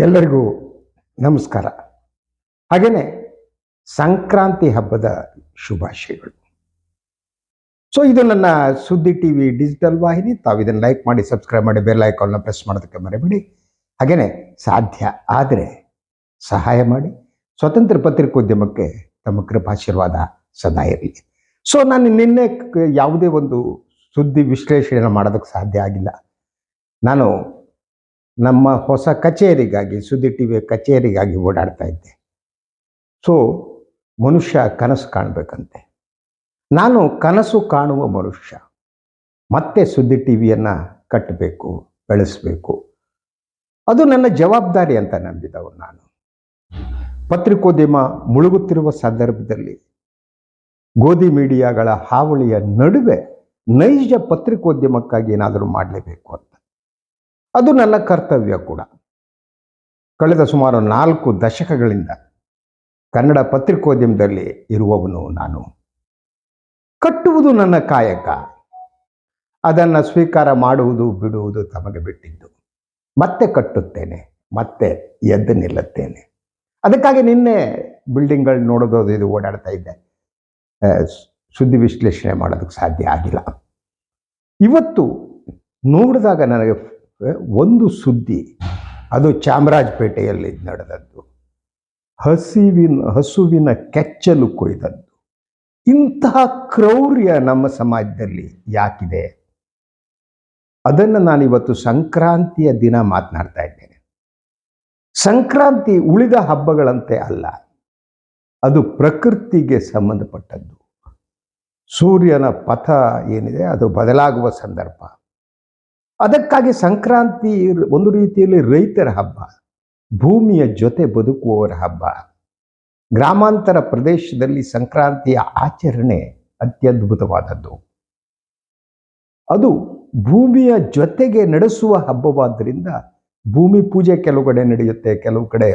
ಎಲ್ಲರಿಗೂ ನಮಸ್ಕಾರ. ಹಾಗೆಯೇ ಸಂಕ್ರಾಂತಿ ಹಬ್ಬದ ಶುಭಾಶಯಗಳು. ಸೊ ಇದು ನನ್ನ ಸುದ್ದಿ ಟಿ ವಿ ಡಿಜಿಟಲ್ ವಾಹಿನಿ. ತಾವು ಇದನ್ನು ಲೈಕ್ ಮಾಡಿ ಸಬ್ಸ್ಕ್ರೈಬ್ ಮಾಡಿ ಬೆಲ್ ಐಕಾನ್ನ ಪ್ರೆಸ್ ಮಾಡೋದಕ್ಕೆ ಮರೆಬೇಡಿ ಹಾಗೆಯೇ ಸಾಧ್ಯ ಆದರೆ ಸಹಾಯ ಮಾಡಿ. ಸ್ವತಂತ್ರ ಪತ್ರಿಕೋದ್ಯಮಕ್ಕೆ ತಮ್ಮ ಕೃಪಾಶೀರ್ವಾದ ಸದಾ ಇರಲಿ. ಸೊ ನಾನು ನಿನ್ನೆ ಯಾವುದೇ ಒಂದು ಸುದ್ದಿ ವಿಶ್ಲೇಷಣೆ ಮಾಡೋದಕ್ಕೆ ಸಾಧ್ಯ ಆಗಿಲ್ಲ. ನಾನು ನಮ್ಮ ಹೊಸ ಕಚೇರಿಗಾಗಿ, ಸುದ್ದಿ ಟಿ ವಿ ಕಚೇರಿಗಾಗಿ ಓಡಾಡ್ತಾ ಇದ್ದೆ. ಸೊ ಮನುಷ್ಯ ಕನಸು ಕಾಣಬೇಕಂತೆ. ನಾನು ಕನಸು ಕಾಣುವ ಮನುಷ್ಯ. ಮತ್ತೆ ಸುದ್ದಿ ಟಿ ವಿಯನ್ನು ಕಟ್ಟಬೇಕು, ಬೆಳೆಸಬೇಕು. ಅದು ನನ್ನ ಜವಾಬ್ದಾರಿ ಅಂತ ನಂಬಿದವನು ನಾನು. ಪತ್ರಿಕೋದ್ಯಮ ಮುಳುಗುತ್ತಿರುವ ಸಂದರ್ಭದಲ್ಲಿ ಗೋಧಿ ಮೀಡಿಯಾಗಳ ಹಾವಳಿಯ ನಡುವೆ ನೈಜ ಪತ್ರಿಕೋದ್ಯಮಕ್ಕಾಗಿ ಏನಾದರೂ ಮಾಡಲೇಬೇಕು ಅಂತ. ಅದು ನನ್ನ ಕರ್ತವ್ಯ ಕೂಡ. ಕಳೆದ ಸುಮಾರು ನಾಲ್ಕು ದಶಕಗಳಿಂದ ಕನ್ನಡ ಪತ್ರಿಕೋದ್ಯಮದಲ್ಲಿ ಇರುವವನು ನಾನು. ಕಟ್ಟುವುದು ನನ್ನ ಕಾಯಕ. ಅದನ್ನು ಸ್ವೀಕಾರ ಮಾಡುವುದು, ಬಿಡುವುದು ತಮಗೆ ಬಿಟ್ಟಿದ್ದು. ಮತ್ತೆ ಕಟ್ಟುತ್ತೇನೆ, ಮತ್ತೆ ಎದ್ದು ನಿಲ್ಲುತ್ತೇನೆ. ಅದಕ್ಕಾಗಿ ನಿನ್ನೆ ಬಿಲ್ಡಿಂಗ್ಗಳು ನೋಡೋದು, ಇದು ಓಡಾಡ್ತಾ ಇದ್ದೆ ಸುದ್ದಿ ವಿಶ್ಲೇಷಣೆ ಮಾಡೋದಕ್ಕೆ ಸಾಧ್ಯ ಆಗಿಲ್ಲ. ಇವತ್ತು ನೋಡಿದಾಗ ನನಗೆ ಒಂದು ಸುದ್ದಿ. ಅದು ಚಾಮರಾಜಪೇಟೆಯಲ್ಲಿ ನಡೆದದ್ದು. ಹಸಿವಿನ, ಹಸುವಿನ ಕೆಚ್ಚಲು ಕೊಯ್ದದ್ದು. ಇಂತಹ ಕ್ರೌರ್ಯ ನಮ್ಮ ಸಮಾಜದಲ್ಲಿ ಯಾಕಿದೆ? ಅದನ್ನು ನಾನು ಇವತ್ತು ಸಂಕ್ರಾಂತಿಯ ದಿನ ಮಾತನಾಡ್ತಾ ಇದ್ದೇನೆ. ಸಂಕ್ರಾಂತಿ ಉಳಿದ ಹಬ್ಬಗಳಂತೆ ಅಲ್ಲ. ಅದು ಪ್ರಕೃತಿಗೆ ಸಂಬಂಧಪಟ್ಟದ್ದು. ಸೂರ್ಯನ ಪಥ ಏನಿದೆ, ಅದು ಬದಲಾಗುವ ಸಂದರ್ಭ. ಅದಕ್ಕಾಗಿ ಸಂಕ್ರಾಂತಿ ಒಂದು ರೀತಿಯಲ್ಲಿ ರೈತರ ಹಬ್ಬ, ಭೂಮಿಯ ಜೊತೆ ಬದುಕುವವರ ಹಬ್ಬ. ಗ್ರಾಮಾಂತರ ಪ್ರದೇಶದಲ್ಲಿ ಸಂಕ್ರಾಂತಿಯ ಆಚರಣೆ ಅತ್ಯದ್ಭುತವಾದದ್ದು. ಅದು ಭೂಮಿಯ ಜೊತೆಗೆ ನಡೆಸುವ ಹಬ್ಬವಾದ್ದರಿಂದ ಭೂಮಿ ಪೂಜೆ ಕೆಲವು ಕಡೆ ನಡೆಯುತ್ತೆ, ಕೆಲವು ಕಡೆ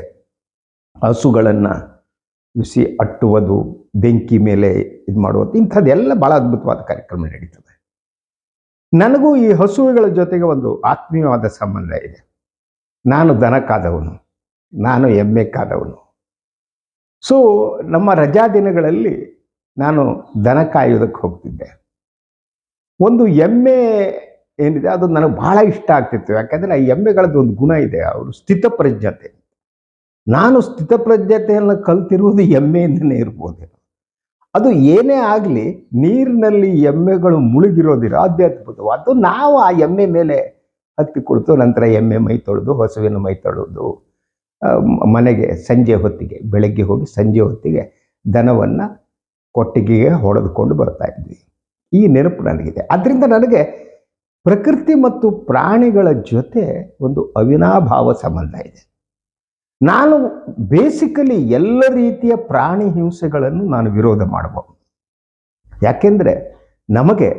ಹಸುಗಳನ್ನು ಬಿಸಿ ಅಟ್ಟುವುದು, ಬೆಂಕಿ ಮೇಲೆ ಇದು ಮಾಡುವುದು ಇಂಥದ್ದೆಲ್ಲ ಭಾಳ ಅದ್ಭುತವಾದ ಕಾರ್ಯಕ್ರಮ ನಡೀತದೆ. ನನಗೂ ಈ ಹಸುವುಗಳ ಜೊತೆಗೆ ಒಂದು ಆತ್ಮೀಯವಾದ ಸಂಬಂಧ ಇದೆ. ನಾನು ದನ ಕಾದವನು ನಾನು ಎಮ್ಮೆ ಕಾದವನು ಸೊ ನಮ್ಮ ರಜಾ ದಿನಗಳಲ್ಲಿ ನಾನು ದನ ಕಾಯೋದಕ್ಕೆ ಹೋಗ್ತಿದ್ದೆ. ಒಂದು ಎಮ್ಮೆ ಏನಿದೆ, ಅದು ನನಗೆ ಬಹಳ ಇಷ್ಟ ಆಗ್ತಿತ್ತು. ಯಾಕಂದರೆ ಆ ಎಮ್ಮೆಗಳದ್ದು ಒಂದು ಗುಣ ಇದೆ, ಅವರು ಸ್ಥಿತಪ್ರಜ್ಞತೆ. ನಾನು ಸ್ಥಿತಪ್ರಜ್ಞತೆಯನ್ನು ಕಲ್ತಿರುವುದು ಎಮ್ಮೆಯಿಂದನೇ ಇರ್ಬೋದು. ಅದು ಏನೇ ಆಗಲಿ ನೀರಿನಲ್ಲಿ ಎಮ್ಮೆಗಳು ಮುಳುಗಿರೋದಿರ ಅದ್ಭುತ ಅದು ನಾವು ಆ ಎಮ್ಮೆ ಮೇಲೆ ಹತ್ತಿ ಕುಳಿತು ನಂತರ ಎಮ್ಮೆ ಮೈ ತೊಳೆದು, ಹೊಸವಿನ ಮೈ ತೊಳೆದು ಮನೆಗೆ ಸಂಜೆ ಹೊತ್ತಿಗೆ, ಬೆಳಗ್ಗೆ ಹೋಗಿ ಸಂಜೆ ಹೊತ್ತಿಗೆ ದನವನ್ನು ಕೊಟ್ಟಿಗೆಗೆ ಹೊಡೆದುಕೊಂಡು ಬರ್ತಾ ಇದ್ವಿ. ಈ ನೆನಪು ನನಗಿದೆ. ಅದರಿಂದ ನನಗೆ ಪ್ರಕೃತಿ ಮತ್ತು ಪ್ರಾಣಿಗಳ ಜೊತೆ ಒಂದು ಅವಿನಾಭಾವ ಸಂಬಂಧ ಇದೆ. ನಾನು ಬೇಸಿಕಲಿ ಎಲ್ಲ ರೀತಿಯ ಪ್ರಾಣಿ ಹಿಂಸೆಗಳನ್ನು ನಾನು ವಿರೋಧ ಮಾಡಬಹುದು ಯಾಕೆಂದರೆ ನಮಗೆ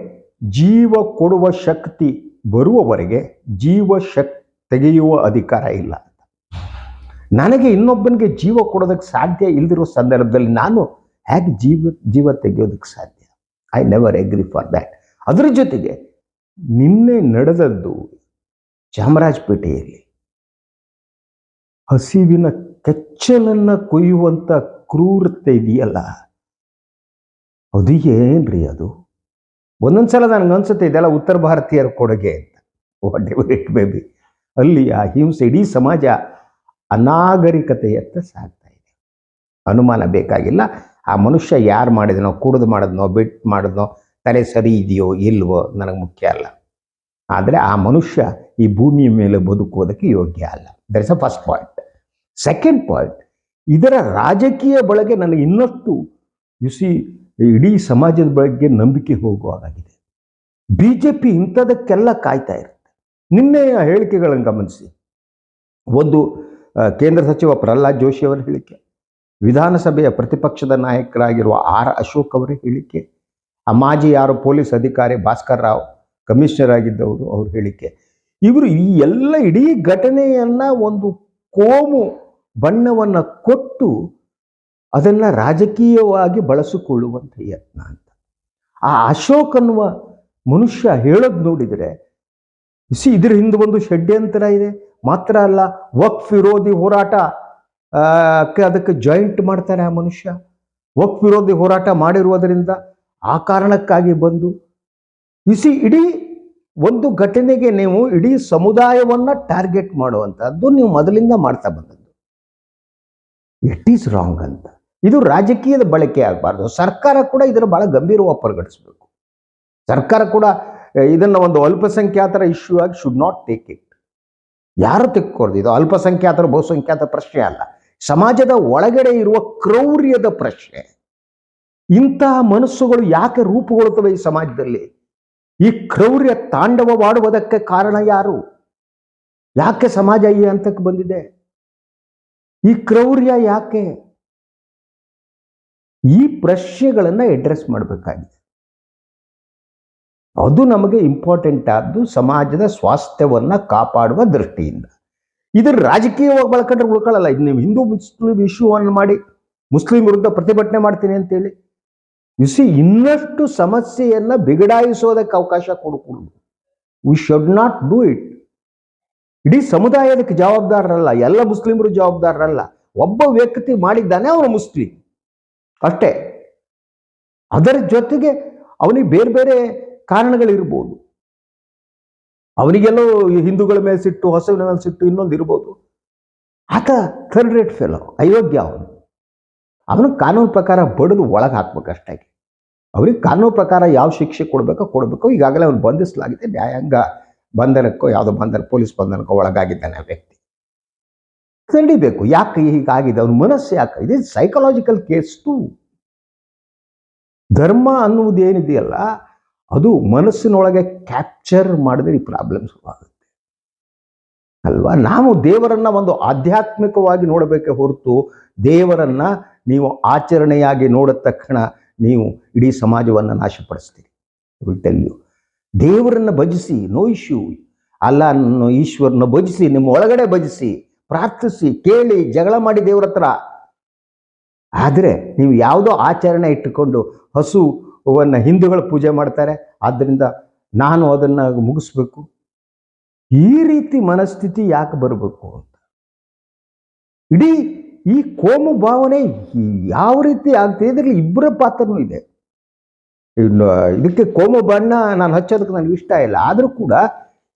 ಜೀವ ಕೊಡುವ ಶಕ್ತಿ ಬರುವವರೆಗೆ ಜೀವ ಶಕ್ ತೆಗೆಯುವ ಅಧಿಕಾರ ಇಲ್ಲ ನನಗೆ ಇನ್ನೊಬ್ಬನಿಗೆ ಜೀವ ಕೊಡೋದಕ್ಕೆ ಸಾಧ್ಯ ಇಲ್ದಿರೋ ಸಂದರ್ಭದಲ್ಲಿ ನಾನು ಹೇಗೆ ಜೀವ ಜೀವ ತೆಗೆಯೋದಕ್ಕೆ ಸಾಧ್ಯ? I never agree for that ಅದರ ಜೊತೆಗೆ ನಿನ್ನೆ ನಡೆದದ್ದು ಚಾಮರಾಜಪೇಟೆಯಲ್ಲಿ. ಹಸಿವಿನ ಕೆಚ್ಚಲನ್ನು ಕೊಯ್ಯುವಂಥ ಕ್ರೂರತೆ ಇದೆಯಲ್ಲ? ಅದು ಏನ್ರಿ ಅದು? ಒಂದೊಂದ್ಸಲ ನನಗೆ ಅನ್ಸುತ್ತೆ ಇದೆಲ್ಲ ಉತ್ತರ ಭಾರತೀಯರ ಕೊಡುಗೆ ಅಂತ. Whatever it may be ಅಲ್ಲಿ ಆ ಹಿಂಸೆ ಇಡೀ ಸಮಾಜ ಅನಾಗರಿಕತೆಯತ್ತ ಸಾಗ್ತಾ ಇದೆ. ಅನುಮಾನ ಬೇಕಾಗಿಲ್ಲ. ಆ ಮನುಷ್ಯ ಯಾರು ಮಾಡಿದನೋ, ಕುಡಿದು ಮಾಡಿದ್ನೋ ಬಿಟ್ಟು ಮಾಡಿದ್ನೋ, ತಲೆ ಸರಿ ಇದೆಯೋ, ಇಲ್ವೋ ನನಗೆ ಮುಖ್ಯ ಅಲ್ಲ. ಆದರೆ ಆ ಮನುಷ್ಯ ಈ ಭೂಮಿಯ ಮೇಲೆ ಬದುಕುವುದಕ್ಕೆ ಯೋಗ್ಯ ಅಲ್ಲ. There is a first point second point ಇದರ ರಾಜಕೀಯ ಬಳಗೆ ನನಗೆ ಇನ್ನಷ್ಟು ಯುಸಿ ಇಡೀ ಸಮಾಜದ ಬಳಗೆ ನಂಬಿಕೆ ಹೋಗುವಾಗಿದೆ ಬಿ ಜೆ ಪಿ ಇಂಥದಕ್ಕೆಲ್ಲ ಕಾಯ್ತಾ ಇರುತ್ತೆ. ನಿನ್ನೆಯ ಹೇಳಿಕೆಗಳನ್ನು ಗಮನಿಸಿ. ಒಂದು ಕೇಂದ್ರ ಸಚಿವ ಪ್ರಹ್ಲಾದ್ ಜೋಶಿ ಅವರ ಹೇಳಿಕೆ, ವಿಧಾನಸಭೆಯ ಪ್ರತಿಪಕ್ಷದ ನಾಯಕರಾಗಿರುವ ಆರ್ ಅಶೋಕ್ ಅವರ ಹೇಳಿಕೆ, ಆ ಮಾಜಿ ಯಾರು ಪೊಲೀಸ್ ಅಧಿಕಾರಿ ಭಾಸ್ಕರ್ ರಾವ್, ಕಮಿಷನರ್ ಆಗಿದ್ದವರು ಅವ್ರ ಹೇಳಿಕೆ. ಇವರು ಈ ಎಲ್ಲ ಇಡೀ ಘಟನೆಯನ್ನ ಒಂದು ಕೋಮು ಬಣ್ಣವನ್ನು ಕೊಟ್ಟು ಅದನ್ನು ರಾಜಕೀಯವಾಗಿ ಬಳಸಿಕೊಳ್ಳುವಂಥ ಯತ್ನ ಅಂತ. ಆ ಅಶೋಕ್ ಅನ್ನುವ ಮನುಷ್ಯ ಹೇಳೋದು ನೋಡಿದರೆ ಸಿ ಇದ್ರ ಹಿಂದೆ ಒಂದು ಷಡ್ಯಂತರ ಇದೆ. ಮಾತ್ರ ಅಲ್ಲ, ವಕ್ಫ್ ವಿರೋಧಿ ಹೋರಾಟ ಕ್ಕೆ ಅದಕ್ಕೆ ಜಾಯಿಂಟ್ ಮಾಡ್ತಾನೆ ಆ ಮನುಷ್ಯ. ವಕ್ಫ್ ವಿರೋಧಿ ಹೋರಾಟ ಮಾಡಿರುವುದರಿಂದ ಆ ಕಾರಣಕ್ಕಾಗಿ ಬಂದು ಇಸಿ ಇಡೀ ಒಂದು ಘಟನೆಗೆ ನೀವು ಇಡೀ ಸಮುದಾಯವನ್ನು ಟಾರ್ಗೆಟ್ ಮಾಡುವಂಥದ್ದು ನೀವು ಮೊದಲಿಂದ ಮಾಡ್ತಾ ಬಂದದ್ದು. ಇಟ್ ಈಸ್ ರಾಂಗ್ ಅಂತ. ಇದು ರಾಜಕೀಯದ ಬಳಕೆ ಆಗಬಾರ್ದು. ಸರ್ಕಾರ ಕೂಡ ಇದರ ಬಹಳ ಗಂಭೀರವಾಗಿ ಪರಿಗಣಿಸಬೇಕು ಸರ್ಕಾರ ಕೂಡ ಇದನ್ನು ಒಂದು ಅಲ್ಪಸಂಖ್ಯಾತರ ಇಶ್ಯೂ ಆಗಿ ಶುಡ್ ನಾಟ್ ಟೇಕ್ ಇಟ್ ಯಾರು ತೆಕ್ಕೊಡ್ದು ಇದು ಅಲ್ಪಸಂಖ್ಯಾತರ ಬಹುಸಂಖ್ಯಾತ ಪ್ರಶ್ನೆ ಅಲ್ಲ. ಸಮಾಜದ ಒಳಗಡೆ ಇರುವ ಕ್ರೌರ್ಯದ ಪ್ರಶ್ನೆ. ಇಂತಹ ಮನಸ್ಸುಗಳು ಯಾಕೆ ರೂಪುಗೊಳ್ಳುತ್ತವೆ ಈ ಸಮಾಜದಲ್ಲಿ? ಈ ಕ್ರೌರ್ಯ ತಾಂಡವವಾಡುವುದಕ್ಕೆ ಕಾರಣ ಯಾರು? ಯಾಕೆ ಸಮಾಜ ಈ ಹಂತಕ್ಕೆ ಬಂದಿದೆ? ಈ ಕ್ರೌರ್ಯ ಯಾಕೆ? ಈ ಪ್ರಶ್ನೆಗಳನ್ನ ಅಡ್ರೆಸ್ ಮಾಡಬೇಕಾಗಿದೆ. ಅದು ನಮಗೆ ಇಂಪಾರ್ಟೆಂಟ್ ಆದ್ದು ಸಮಾಜದ ಸ್ವಾಸ್ಥ್ಯವನ್ನ ಕಾಪಾಡುವ ದೃಷ್ಟಿಯಿಂದ. ಇದು ರಾಜಕೀಯವಾಗಿ ಬಳಕೊಂಡ್ರೆ ಉಳ್ಕೊಳ್ಳಲ್ಲ. ಇದು ನೀವು ಹಿಂದೂ ಮುಸ್ಲಿಂ ಇಶ್ಯೂವನ್ನು ಮಾಡಿ, ಮುಸ್ಲಿಂ ವಿರುದ್ಧ ಪ್ರತಿಭಟನೆ ಮಾಡ್ತೀನಿ ಅಂತೇಳಿ. ಸಿ ಇನ್ನಷ್ಟು ಸಮಸ್ಯೆಯನ್ನ ಬಿಗಡಾಯಿಸೋದಕ್ಕೆ ಅವಕಾಶ ಕೊಡಕೂಡದು we should not do it ಇಡೀ ಸಮುದಾಯದಕ್ಕೆ ಜವಾಬ್ದಾರರಲ್ಲ, ಎಲ್ಲ ಮುಸ್ಲಿಮರು ಜವಾಬ್ದಾರರಲ್ಲ. ಒಬ್ಬ ವ್ಯಕ್ತಿ ಮಾಡಿದ್ದಾನೆ, ಅವನು ಮುಸ್ಲಿಂ. ಅಷ್ಟೇ. ಅದರ ಜೊತೆಗೆ ಅವನಿಗೆ ಬೇರೆ ಬೇರೆ ಕಾರಣಗಳಿರ್ಬೋದು. ಅವನಿಗೆಲ್ಲೋ ಹಿಂದೂಗಳ ಮೇಲೆ ಸಿಟ್ಟು, ಹೊಸವಿನ ಮೇಲೆ ಸಿಟ್ಟು, ಇನ್ನೊಂದು ಇರ್ಬೋದು. ಆತ ಥರ್ಡ್ ರೇಟ್ ಫೆಲೋ ಅಯೋಗ್ಯ ಅವನು. ಅವನು ಕಾನೂನು ಪ್ರಕಾರ ಬಡಿದು ಒಳಗೆ ಹಾಕ್ಬೇಕಷ್ಟಾಗಿ ಅವ್ರಿಗೆ ಕಾನೂನು ಪ್ರಕಾರ ಯಾವ ಶಿಕ್ಷೆ ಕೊಡಬೇಕೋ ಕೊಡಬೇಕು. ಈಗಾಗಲೇ ಅವನು ಬಂಧಿಸಲಾಗಿದೆ. ನ್ಯಾಯಾಂಗ ಬಂಧನಕ್ಕೋ, ಯಾವುದೋ ಬಂಧನ, ಪೊಲೀಸ್ ಬಂಧನಕ್ಕೋ ಒಳಗಾಗಿದ್ದಾನೆ ಆ ವ್ಯಕ್ತಿ. ತಿಳಿಬೇಕು ಯಾಕೆ ಹೀಗಾಗಿದೆ? ಅವನ ಮನಸ್ಸು ಯಾಕೆ? ಇದು ಸೈಕಲಾಜಿಕಲ್ ಕೇಸ್ ಟು ಧರ್ಮ ಅನ್ನುವುದೇನಿದೆಯಲ್ಲ ಅದು ಮನಸ್ಸಿನೊಳಗೆ ಕ್ಯಾಪ್ಚರ್ ಮಾಡಿದ್ರೆ ಈ ಪ್ರಾಬ್ಲಮ್ ಶುರುವಾಗುತ್ತೆ ಅಲ್ವಾ? ನಾವು ದೇವರನ್ನ ಒಂದು ಆಧ್ಯಾತ್ಮಿಕವಾಗಿ ನೋಡಬೇಕೆ ಹೊರತು, ದೇವರನ್ನ ನೀವು ಆಚರಣೆಯಾಗಿ ನೋಡಿದ ತಕ್ಷಣ ನೀವು ಇಡೀ ಸಮಾಜವನ್ನು ನಾಶಪಡಿಸ್ತೀರಿ. ಟೆಲ್ ಯು ದೇವರನ್ನ ಭಜಿಸಿ, ನೋ ಇಶ್ಯೂ. ಅಲ್ಲ ಈಶ್ವರನ ಭಜಿಸಿ, ನಿಮ್ಮ ಒಳಗಡೆ ಭಜಿಸಿ, ಪ್ರಾರ್ಥಿಸಿ, ಕೇಳಿ, ಜಗಳ ಮಾಡಿ ದೇವ್ರ ಹತ್ರ. ಆದರೆ ನೀವು ಯಾವುದೋ ಆಚರಣೆ ಇಟ್ಟುಕೊಂಡು ಹಸುವನ್ನು ಹಿಂದೂಗಳು ಪೂಜೆ ಮಾಡ್ತಾರೆ. ಆದ್ದರಿಂದ ನಾನು ಅದನ್ನು ಮುಗಿಸ್ಬೇಕು. ಈ ರೀತಿ ಮನಸ್ಥಿತಿ ಯಾಕೆ ಬರಬೇಕು ಅಂತ? ಇಡೀ ಈ ಕೋಮು ಭಾವನೆ ಯಾವ ರೀತಿ ಆಗ್ತಿದೆ ಇದರಲ್ಲಿ ಇಬ್ಬರ ಪಾತ್ರನೂ ಇದೆ. ಇದಕ್ಕೆ ಕೋಮು ಬಣ್ಣ ನಾನು ಹಚ್ಚೋದಕ್ಕೆ ನನಗೆ ಇಷ್ಟ ಇಲ್ಲ. ಆದರೂ ಕೂಡ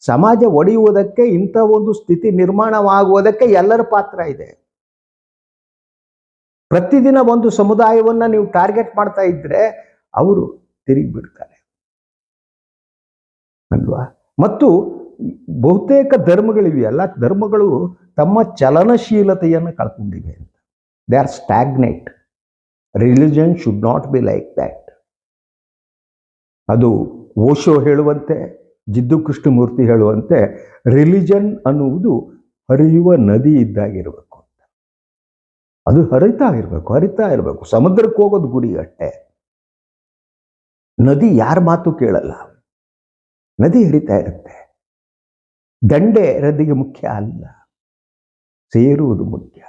ಸಮಾಜ ಒಡೆಯುವುದಕ್ಕೆ ಇಂಥ ಒಂದು ಸ್ಥಿತಿ ನಿರ್ಮಾಣವಾಗುವುದಕ್ಕೆ ಎಲ್ಲರ ಪಾತ್ರ ಇದೆ. ಪ್ರತಿದಿನ ಒಂದು ಸಮುದಾಯವನ್ನು ನೀವು ಟಾರ್ಗೆಟ್ ಮಾಡ್ತಾ ಇದ್ರೆ ಅವರು ತಿರುಗಿ ಬಿಡ್ತಾರೆ. ಅಲ್ವಾ? ಮತ್ತು ಬಹುತೇಕ ಧರ್ಮಗಳಿವೆಯಲ್ಲ, ಧರ್ಮಗಳು ತಮ್ಮ ಚಲನಶೀಲತೆಯನ್ನು ಕಳ್ಕೊಂಡಿವೆ ಅಂತ. They are stagnant religion should not be like that ಅದು ಓಶೋ ಹೇಳುವಂತೆ, ಜಿದ್ದು ಕೃಷ್ಣಮೂರ್ತಿ ಹೇಳುವಂತೆ, ರಿಲಿಜನ್ ಅನ್ನುವುದು ಹರಿಯುವ ನದಿ ಇದ್ದಾಗಿರಬೇಕು ಅಂತ. ಅದು ಹರಿತಾ ಇರಬೇಕು ಹರಿತಾ ಇರಬೇಕು. ಸಮುದ್ರಕ್ಕೆ ಹೋಗೋದು ಗುರಿ ಅಷ್ಟೇ. ನದಿ ಯಾರ ಮಾತು ಕೇಳಲ್ಲ. ನದಿ ಹರಿತಾ ಇರುತ್ತೆ. ದಂಡೆ ನದಿಗೆ ಮುಖ್ಯ ಅಲ್ಲ. ಸೇರುವುದು ಮುಖ್ಯ.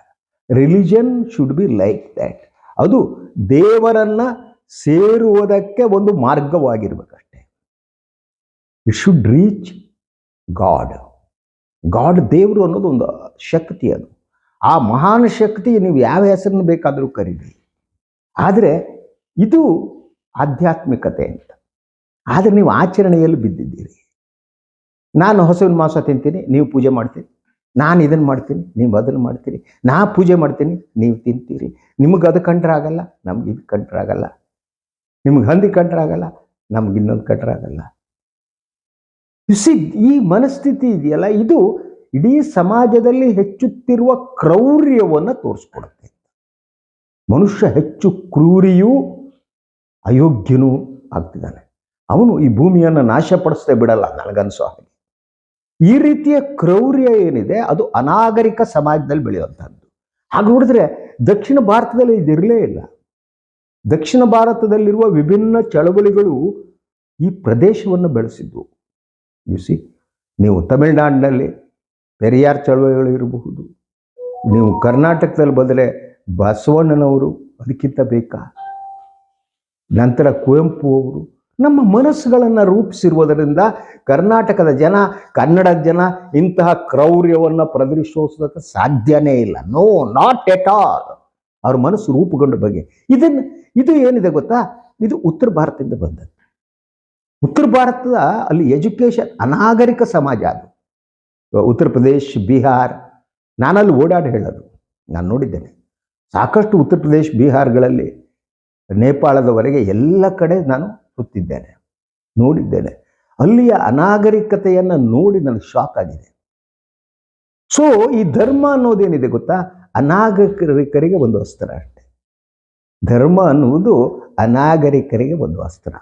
Religion should be like that. ಅದು ದೇವರನ್ನ ಸೇರುವುದಕ್ಕೆ ಒಂದು ಮಾರ್ಗವಾಗಿರ್ಬೇಕಷ್ಟೆ. You should reach God God ದೇವರು ಅನ್ನೋದು ಒಂದು ಶಕ್ತಿ ಅದು. ಆ ಮಹಾನ್ ಶಕ್ತಿ ನೀವು ಯಾವ ಹೆಸರನ್ನು ಬೇಕಾದರೂ ಕರೀರಿ. ಆದರೆ ಇದು ಆಧ್ಯಾತ್ಮಿಕತೆ ಅಂತ. ಆದರೆ ನೀವು ಆಚರಣೆಯಲ್ಲಿ ಬಿದ್ದಿದ್ದೀರಿ. ನಾನು ಹೊಸವಿನ ಮಾಂಸ ತಿಂತೀನಿ, ನೀವು ಪೂಜೆ ಮಾಡ್ತೀನಿ ನಾನು ಇದನ್ನು ಮಾಡ್ತೀನಿ, ನೀವು ಅದನ್ನು ಮಾಡ್ತೀರಿ. ನಾ ಪೂಜೆ ಮಾಡ್ತೀನಿ, ನೀವು ತಿಂತೀರಿ. ನಿಮಗೆ ಅದು ಕಂಡ್ರಾಗಲ್ಲ ನಮ್ಗೆ ಇದು ಕಂಡ್ರಾಗಲ್ಲ ನಿಮ್ಗೆ ಹಂದಿ ಕಂಡ್ರಾಗಲ್ಲ ನಮ್ಗೆ ಇನ್ನೊಂದು ಕಂಡ್ರಾಗಲ್ಲ ಸಿ ಈ ಮನಸ್ಥಿತಿ ಇದೆಯಲ್ಲ, ಇದು ಇಡೀ ಸಮಾಜದಲ್ಲಿ ಹೆಚ್ಚುತ್ತಿರುವ ಕ್ರೌರ್ಯವನ್ನು ತೋರಿಸ್ಕೊಡುತ್ತೆ. ಮನುಷ್ಯ ಹೆಚ್ಚು ಕ್ರೂರಿಯೂ ಅಯೋಗ್ಯನೂ ಆಗ್ತಿದ್ದಾನೆ. ಅವನು ಈ ಭೂಮಿಯನ್ನು ನಾಶಪಡಿಸದೆ ಬಿಡಲ್ಲ, ನನಗನ್ಸೋ ಹಾಗೆ. ಈ ರೀತಿಯ ಕ್ರೌರ್ಯ ಏನಿದೆ, ಅದು ಅನಾಗರಿಕ ಸಮಾಜದಲ್ಲಿ ಬೆಳೆಯುವಂಥದ್ದು ಹಾಗೆ ನೋಡಿದ್ರೆ ದಕ್ಷಿಣ ಭಾರತದಲ್ಲಿ ಇದಿರಲೇ ಇಲ್ಲ. ದಕ್ಷಿಣ ಭಾರತದಲ್ಲಿರುವ ವಿಭಿನ್ನ ಚಳವಳಿಗಳು ಈ ಪ್ರದೇಶವನ್ನು ಬೆಳೆಸಿದ್ವು ಸಿ ನೀವು ತಮಿಳುನಾಡಿನಲ್ಲಿ ಪೆರಿಯಾರ್ ಚಳವಳಿಗಳು ಇರಬಹುದು. ನೀವು ಕರ್ನಾಟಕದಲ್ಲಿ ಬಂದರೆ ಬಸವಣ್ಣನವರು ಅದಕ್ಕಿಂತ ಬೇಕಾ? ನಂತರ ಕುವೆಂಪು ಅವರು ನಮ್ಮ ಮನಸ್ಸುಗಳನ್ನು ರೂಪಿಸಿರುವುದರಿಂದ ಕರ್ನಾಟಕದ ಜನ ಕನ್ನಡದ ಜನ ಇಂತಹ ಕ್ರೌರ್ಯವನ್ನು ಪ್ರದರ್ಶಿಸೋದಕ್ಕೆ ಸಾಧ್ಯನೇ ಇಲ್ಲ. ನೋ ನಾಟ್ ಎಟ್ ಆಲ್ ಅವ್ರ ಮನಸ್ಸು ರೂಪುಗೊಂಡ ಬಗ್ಗೆ. ಇದನ್ನು, ಇದು ಏನಿದೆ ಗೊತ್ತಾ? ಇದು ಉತ್ತರ ಭಾರತದಿಂದ ಬಂದದ್ದು. ಉತ್ತರ ಭಾರತದ ಅಲ್ಲಿ ಎಜುಕೇಶನ್ ಅನಾಗರಿಕ ಸಮಾಜ ಅದು. ಉತ್ತರ ಪ್ರದೇಶ್, ಬಿಹಾರ್, ನಾನಲ್ಲಿ ಓಡಾಡಿ ಹೇಳೋದು. ನಾನು ನೋಡಿದ್ದೇನೆ. ಸಾಕಷ್ಟು ಉತ್ತರ ಪ್ರದೇಶ್, ಬಿಹಾರ್ಗಳಲ್ಲಿ ನೇಪಾಳದವರೆಗೆ ಎಲ್ಲ ಕಡೆ ನಾನು ಸುತ್ತಿದ್ದೇನೆ. ನೋಡಿದ್ದೇನೆ. ಅಲ್ಲಿಯ ಅನಾಗರಿಕತೆಯನ್ನು ನೋಡಿ ನನಗೆ ಶಾಕ್ ಆಗಿದೆ. ಸೊ ಈ ಧರ್ಮ ಅನ್ನೋದೇನಿದೆ ಗೊತ್ತಾ? ಅನಾಗರಿಕರಿಗೆ ಒಂದು ಅಸ್ತ್ರ ಅಷ್ಟೆ. ಧರ್ಮ ಅನ್ನುವುದು ಅನಾಗರಿಕರಿಗೆ ಒಂದು ಅಸ್ತ್ರ.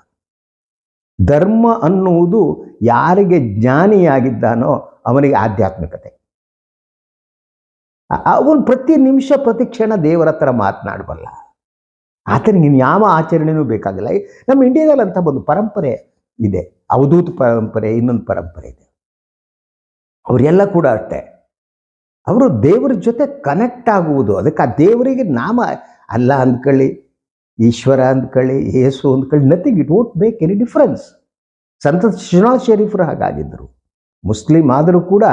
ಧರ್ಮ ಅನ್ನುವುದು ಯಾರಿಗೆ ಜ್ಞಾನಿಯಾಗಿದ್ದಾನೋ ಅವನಿಗೆ ಆಧ್ಯಾತ್ಮಿಕತೆ. ಅವನು ಪ್ರತಿ ನಿಮಿಷ ಪ್ರತಿ ಕ್ಷಣ ದೇವರ ಹತ್ರ ಮಾತನಾಡಬಲ್ಲ. ಆತನಿಗೆ ಯಾವ ಆಚರಣೆನೂ ಬೇಕಾಗಿಲ್ಲ. ನಮ್ಮ ಇಂಡಿಯಾದಲ್ಲಿ ಅಂತ ಒಂದು ಪರಂಪರೆ ಇದೆ. ಅವಧೂತ ಪರಂಪರೆ, ಇನ್ನೊಂದು ಪರಂಪರೆ ಇದೆ. ಅವರೆಲ್ಲ ಕೂಡ ಅಷ್ಟೇ. ಅವರು ದೇವರ ಜೊತೆ ಕನೆಕ್ಟ್ ಆಗುವುದು. ಅದಕ್ಕೆ ಆ ದೇವರಿಗೆ ನಾಮ ಅಲ್ಲ ಅಂದ್ಕೊಳ್ಳಿ ಈಶ್ವರ ಅಂದ್ಕೊಳ್ಳಿ ಯೇಸು ಅಂದ್ಕೊಳ್ಳಿ nothing it won't make any difference ಸಂತ ಶಿನಾಜ್ ಶರೀಫರು ಹಾಗಾಗಿದ್ದರು. ಮುಸ್ಲಿಂ ಆದರೂ ಕೂಡ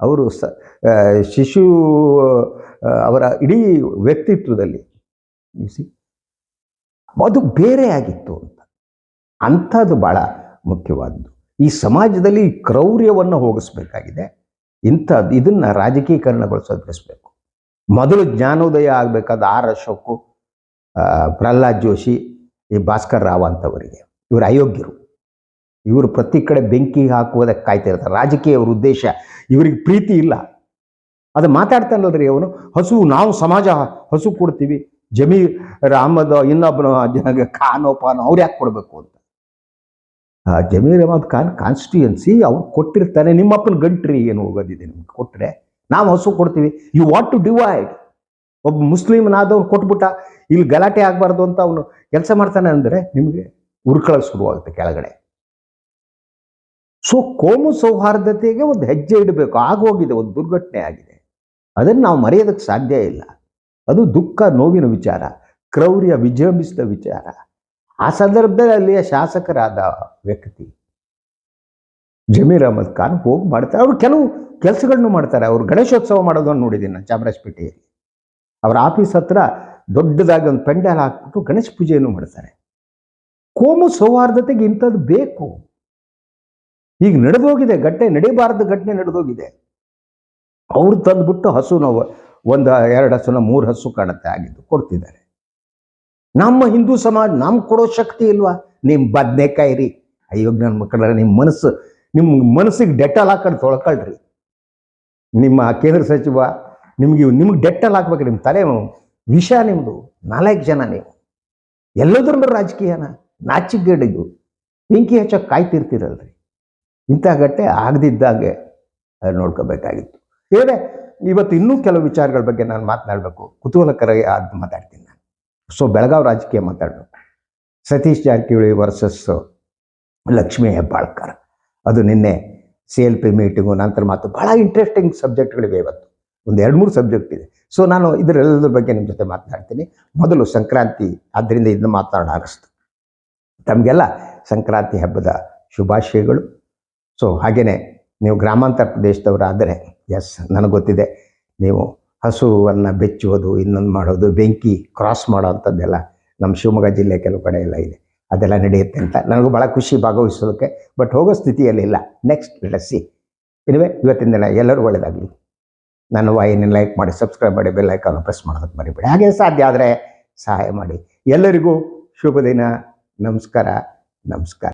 ಅವರು ಸ ಶಿಶು ಅವರ ಇಡೀ ವ್ಯಕ್ತಿತ್ವದಲ್ಲಿ see, ಅದು ಬೇರೆ ಆಗಿತ್ತು ಅಂತ. ಅಂಥದ್ದು ಭಾಳ ಮುಖ್ಯವಾದದ್ದು ಈ ಸಮಾಜದಲ್ಲಿ ಕ್ರೌರ್ಯವನ್ನು ಹೋಗಿಸ್ಬೇಕಾಗಿದೆ. ಇಂಥದ್ದು ಇದನ್ನು ರಾಜಕೀಕರಣಗೊಳಿಸೋದಿಸ್ಬೇಕು ಮೊದಲು ಜ್ಞಾನೋದಯ ಆಗಬೇಕಾದ ಆರ್ ಅಶೋಕು ಪ್ರಹ್ಲಾದ್ ಜೋಶಿ, ಈ ಭಾಸ್ಕರ್ ರಾವ್ ಅಂತವರಿಗೆ. ಇವರು ಅಯೋಗ್ಯರು. ಇವರು ಪ್ರತಿ ಕಡೆ ಬೆಂಕಿ ಹಾಕುವುದಕ್ಕೆ ಕಾಯ್ತಾ ಇರ್ತಾರೆ. ರಾಜಕೀಯ ಅವ್ರ ಉದ್ದೇಶ ಇವರಿಗೆ ಪ್ರೀತಿ ಇಲ್ಲ. ಅದು ಮಾತಾಡ್ತಾನಲ್ರಿ ಅವನು. ಹಸು, ನಾವು ಸಮಾಜ ಹಸು ಕೊಡ್ತೀವಿ. ಜಮೀರ್ ಅಹಮದ್ ಇನ್ನೊಬ್ಬನ ಖಾನೋ ಪಾನೋ ಅವ್ರು ಯಾಕೆ ಕೊಡಬೇಕು ಅಂತ. ಜಮೀರ್ ಅಹಮದ್ ಖಾನ್ ಕಾನ್ಸ್ಟಿಟ್ಯೂಯನ್ಸಿ ಅವ್ರು ಕೊಟ್ಟಿರ್ತಾನೆ ನಿಮ್ಮಪ್ಪನ ಗಂಟ್ರಿ ಏನು ಹೋಗೋದಿದೆ ನಿಮ್ಗೆ? ಕೊಟ್ಟರೆ ನಾವು ಹಸು ಕೊಡ್ತೀವಿ. ಯು ವಾಟ್ ಟು ಡಿವೈಡ್ ಒಬ್ಬ ಮುಸ್ಲಿಮ್ನಾದವ್ನು ಕೊಟ್ಬಿಟ್ಟ, ಇಲ್ಲಿ ಗಲಾಟೆ ಆಗಬಾರ್ದು ಅಂತ ಅವನು ಕೆಲಸ ಮಾಡ್ತಾನೆ ಅಂದರೆ ನಿಮಗೆ ಉರ್ಕಳ ಶುರುವಾಗುತ್ತೆ ಕೆಳಗಡೆ. ಸೊ ಕೋಮು ಸೌಹಾರ್ದತೆಗೆ ಒಂದು ಹೆಜ್ಜೆ ಇಡಬೇಕು. ಆಗೋಗಿದೆ ಒಂದು ದುರ್ಘಟನೆ ಆಗಿದೆ. ಅದನ್ನು ನಾವು ಮರೆಯೋದಕ್ಕೆ ಸಾಧ್ಯ ಇಲ್ಲ. ಅದು ದುಃಖ, ನೋವಿನ ವಿಚಾರ. ಕ್ರೌರ್ಯ, ವಿಜೃಂಭಿಸಿದ ವಿಚಾರ. ಆ ಸಂದರ್ಭದಲ್ಲಿ ಶಾಸಕರಾದ ವ್ಯಕ್ತಿ ಜಮೀರ್ ಅಹಮದ್ ಖಾನ್ ಹೋಗಿ ಮಾಡ್ತಾರೆ. ಅವರು ಕೆಲವು ಕೆಲಸಗಳನ್ನು ಮಾಡ್ತಾರೆ. ಅವರು ಗಣೇಶೋತ್ಸವ ಮಾಡೋದನ್ನು ನೋಡಿದ್ದೀನಿ ನಾನು ಚಾಮರಾಜಪೇಟೆಯಲ್ಲಿ. ಅವರ ಆಫೀಸ್ ಹತ್ರ ದೊಡ್ಡದಾಗಿ ಒಂದು ಪೆಂಡಲ್ ಹಾಕ್ಬಿಟ್ಟು ಗಣೇಶ ಪೂಜೆಯನ್ನು ಮಾಡ್ತಾರೆ. ಕೋಮು ಸೌಹಾರ್ದತೆಗೆ ಇಂಥದ್ದು ಬೇಕು. ಈಗ ನಡೆದೋಗಿದೆ ಘಟನೆ ನಡೀಬಾರದು ಘಟನೆ ನಡೆದೋಗಿದೆ. ಅವ್ರು ತಂದ್ಬಿಟ್ಟು ಹಸು ನೋವು, ಒಂದು ಎರಡು ಹಸುನ ಮೂರು ಹಸು ಕಾಣುತ್ತೆ, ಆಗಿದ್ದು ಕೊಡ್ತಿದ್ದಾರೆ. ನಮ್ಮ ಹಿಂದೂ ಸಮಾಜ ನಮ್ಗೆ ಕೊಡೋ ಶಕ್ತಿ ಇಲ್ವಾ? ನಿಮ್ಮ ಬದ್ನೆಕಾಯಿ ರೀ ಅಯ್ಯೋ ನನ್ನ ಮಕ್ಕಳ ನಿಮ್ಮ ಮನಸ್ಸು ನಿಮ್ಮ ಮನಸ್ಸಿಗೆ ಡೆಟಲ್ ಹಾಕೊಂಡು ತೊಳ್ಕೊಳ್ರಿ. ನಿಮ್ಮ ಕೇಂದ್ರ ಸಚಿವ, ನಿಮ್ಗೆ ನಿಮ್ಗೆ ಡೆಟ್ಟಲ್ ಹಾಕ್ಬೇಕು ನಿಮ್ಮ ತಲೆ ವಿಷ ನಿಮ್ಮದು ನಾಲ್ಕು ಜನ ನೀವು. ಎಲ್ಲದ್ರಲ್ಲೂ ರಾಜಕೀಯನ ನಾಚಿಗೇಡಿದ್ದು ಬೆಂಕಿ ಹಚ್ಚಕ್ಕೆ ಕಾಯ್ತಿರ್ತೀರಲ್ರಿ. ಇಂಥ ಗಟ್ಟೆ ಆಗದಿದ್ದಾಗೆ ನೋಡ್ಕೋಬೇಕಾಗಿತ್ತು. ಇವತ್ತು ಇನ್ನೂ ಕೆಲವು ವಿಚಾರಗಳ ಬಗ್ಗೆ ನಾನು ಮಾತನಾಡಬೇಕು. ಕುತೂಹಲಕರ ಅದು ಮಾತಾಡ್ತೀನಿ. ಸೊ ಬೆಳಗಾವಿ ರಾಜಕೀಯ ಮಾತಾಡೋಣ ಸತೀಶ್ ಜಾರಕಿಹೊಳಿ ವರ್ಸಸ್ ಲಕ್ಷ್ಮೀ ಹೆಬ್ಬಾಳ್ಕರ್. ಅದು ನಿನ್ನೆ ಸಿ ಎಲ್ ಪಿ ಮೀಟಿಂಗು ನಂತರ ಮಾತು ಭಾಳ ಇಂಟ್ರೆಸ್ಟಿಂಗ್ ಸಬ್ಜೆಕ್ಟ್ಗಳಿವೆ ಇವತ್ತು. ಒಂದು ಎರಡು ಮೂರು ಸಬ್ಜೆಕ್ಟ್ ಇದೆ. ಸೊ ನಾನು ಇದರೆಲ್ಲದ್ರ ಬಗ್ಗೆ ನಿಮ್ಮ ಜೊತೆ ಮಾತನಾಡ್ತೀನಿ ಮೊದಲು ಸಂಕ್ರಾಂತಿ ಆದ್ದರಿಂದ ಇದನ್ನು ಮಾತನಾಡೋಣ ಅನ್ನಿಸ್ತು ತಮಗೆಲ್ಲ ಸಂಕ್ರಾಂತಿ ಹಬ್ಬದ ಶುಭಾಶಯಗಳು. ಸೊ ಹಾಗೆಯೇ ನೀವು ಗ್ರಾಮಾಂತರ ಪ್ರದೇಶದವರಾದರೆ ಎಸ್ ನನಗೆ ಗೊತ್ತಿದೆ. ನೀವು ಹಸುವನ್ನು ಬೆಚ್ಚುವುದು ಇನ್ನೊಂದು ಮಾಡೋದು, ಬೆಂಕಿ ಕ್ರಾಸ್ ಮಾಡೋ ಅಂಥದ್ದೆಲ್ಲ ನಮ್ಮ ಶಿವಮೊಗ್ಗ ಜಿಲ್ಲೆ ಕೆಲವು ಕಡೆ ಎಲ್ಲ ಇದೆ. ಅದೆಲ್ಲ ನಡೆಯುತ್ತೆ ಅಂತ ನನಗೂ ಭಾಳ ಖುಷಿ ಭಾಗವಹಿಸೋದಕ್ಕೆ, ಬಟ್ ಹೋಗೋ ಸ್ಥಿತಿಯಲ್ಲಿ ಇಲ್ಲ. ನೆಕ್ಸ್ಟ್ ಲೆಟ್ಸಿ ಇನಿವೆ ಇವತ್ತಿನ ದಿನ ಎಲ್ಲರೂ ಒಳ್ಳೆಯದಾಗಲಿ ನನ್ನ ವಾಯಿನ ಲೈಕ್ ಮಾಡಿ ಸಬ್ಸ್ಕ್ರೈಬ್ ಮಾಡಿ ಬೆಲ್ ಐಕಾನ್ ಪ್ರೆಸ್ ಮಾಡೋದಕ್ಕೆ ಮರಿಬೇಡಿ. ಹಾಗೆ ಸಾಧ್ಯ ಆದರೆ ಸಹಾಯ ಮಾಡಿ. ಎಲ್ಲರಿಗೂ ಶುಭ ದಿನ. ನಮಸ್ಕಾರ. ನಮಸ್ಕಾರ.